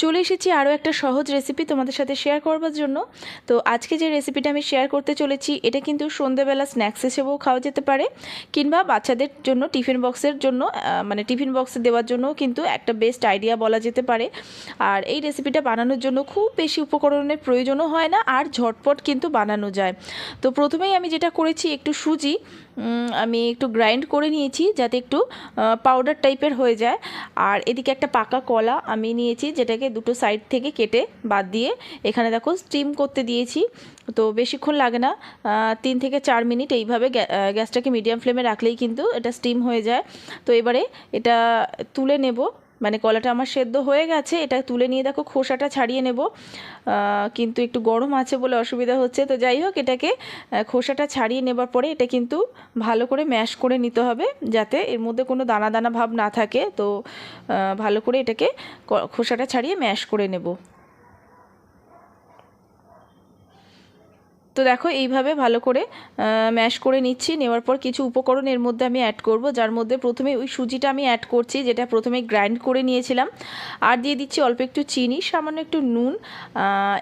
চলে এসেছি আরও একটা সহজ রেসিপি তোমাদের সাথে শেয়ার করবার জন্য। তো আজকে যে রেসিপিটা আমি শেয়ার করতে চলেছি, এটা কিন্তু সন্ধেবেলা স্ন্যাক্স হিসেবেও খাওয়া যেতে পারে, কিংবা বাচ্চাদের জন্য টিফিন বক্সের জন্য মানে টিফিন বক্সে দেওয়ার জন্য কিন্তু একটা বেস্ট আইডিয়া বলা যেতে পারে। আর এই রেসিপিটা বানানোর জন্য খুব বেশি উপকরণের প্রয়োজনও হয় না, আর ঝটপট কিন্তু বানানো যায়। তো প্রথমেই আমি যেটা করেছি একটু সুজি আমি একটু গ্রাইন্ড করে নিয়েছি যাতে একটু পাউডার টাইপের হয়ে যায়। আর এদিকে একটা পাকা কলা আমি নিয়েছি যেটাকে দুটো সাইড থেকে কেটে বাদ দিয়ে এখানে দেখো স্টিম করতে দিয়েছি। তো বেশিক্ষণ লাগে না তিন থেকে চার মিনিট এইভাবে গ্যাসটাকে মিডিয়াম ফ্লেমে রাখলেই কিন্তু এটা স্টিম হয়ে যায়। তো এবারে এটা তুলে নেব। মানে কলাটা আমার সেদ্ধ হয়ে গেছে, এটা তুলে নিয়ে দেখো খোসাটা ছাড়িয়ে নেব। কিন্তু একটু গরম আছে বলে অসুবিধা হচ্ছে। তো যাই হোক, এটাকে খোসাটা ছাড়িয়ে নেবার পরে এটা কিন্তু ভালো করে ম্যাশ করে নিতে হবে যাতে এর মধ্যে কোনো দানা দানা ভাব না থাকে। তো ভালো করে এটাকে খোসাটা ছাড়িয়ে ম্যাশ করে নেব। তো দেখো, এইভাবে ভালো করে ম্যাশ করে নিচ্ছি। নেওয়ার পর কিছু উপকরণ এর মধ্যে আমি অ্যাড করব, যার মধ্যে প্রথমে ওই সুজিটা আমি অ্যাড করছি, যেটা প্রথমে গ্রাইন্ড করে নিয়েছিলাম। আর দিয়ে দিচ্ছি অল্প একটু চিনি, সামান্য একটু নুন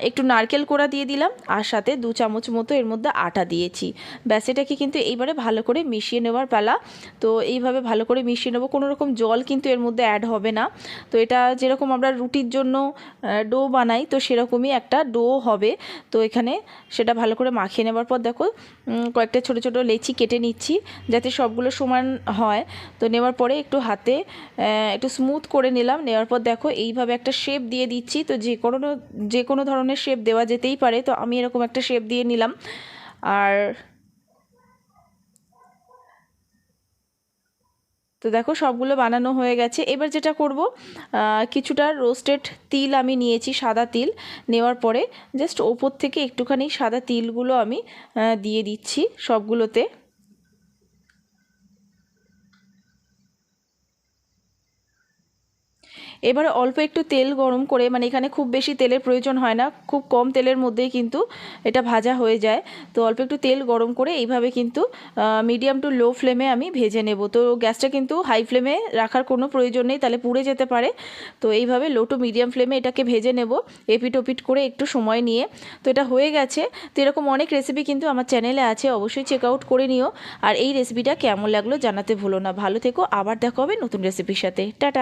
একটু নারকেল কোড়া দিয়ে দিলাম, আর সাথে দু চামচ মতো এর মধ্যে আটা দিয়েছি। ব্যাস, এটাকে কিন্তু এইবারে ভালো করে মিশিয়ে নেওয়ার পালা। তো এইভাবে ভালো করে মিশিয়ে নেব, কোনো রকম জল কিন্তু এর মধ্যে অ্যাড হবে না। তো এটা যেরকম আমরা রুটির জন্য ডো বানাই, তো সেরকমই একটা ডো হবে। তো এখানে সেটা ভালো করে মাখিয়ে নেবার পর দেখো কয়েকটা ছোট ছোট লেচি কেটে নিচ্ছি যাতে সবগুলো সমান হয়। তো নেওয়ার পরে একটু হাতে একটু স্মুথ করে নিলাম। নেওয়ার পর দেখো এইভাবে একটা শেপ দিয়ে দিচ্ছি। তো যে কোনো যে কোনো ধরনের শেপ দেওয়া যেতেই পারে। তো আমি এরকম একটা শেপ দিয়ে নিলাম। আর তো দেখো সবগুলো বানানো হয়ে গেছে। এবার যেটা করব কিছুটা রোস্টেড তিল আমি নিয়েছি, সাদা তিল। নেওয়ার পরে জাস্ট ওপর থেকে একটুখানি সাদা তিলগুলো আমি দিয়ে দিচ্ছি সবগুলোতে। এবারে অল্প একটু তেল গরম করে মানে এখানে খুব বেশি তেলের প্রয়োজন হয় না, খুব কম তেলের মধ্যেই কিন্তু এটা ভাজা হয়ে যায়। তো অল্প একটু তেল গরম করে এইভাবে কিন্তু মিডিয়াম টু লো ফ্লেমে আমি ভেজে নেব। তো গ্যাসটা কিন্তু হাই ফ্লেমে রাখার কোনো প্রয়োজন নেই, তাহলে পুড়ে যেতে পারে। তো এইভাবে লো টু মিডিয়াম ফ্লেমে এটাকে ভেজে নেব এপিট ওপিট করে একটু সময় নিয়ে। তো এটা হয়ে গেছে। তো এরকম অনেক রেসিপি কিন্তু আমার চ্যানেলে আছে, অবশ্যই চেক আউট করে নিও। আর এই রেসিপিটা কেমন লাগল জানাতে ভুলো না। ভালো থেকো, আবার দেখা হবে নতুন রেসিপির সাথে। টাটা!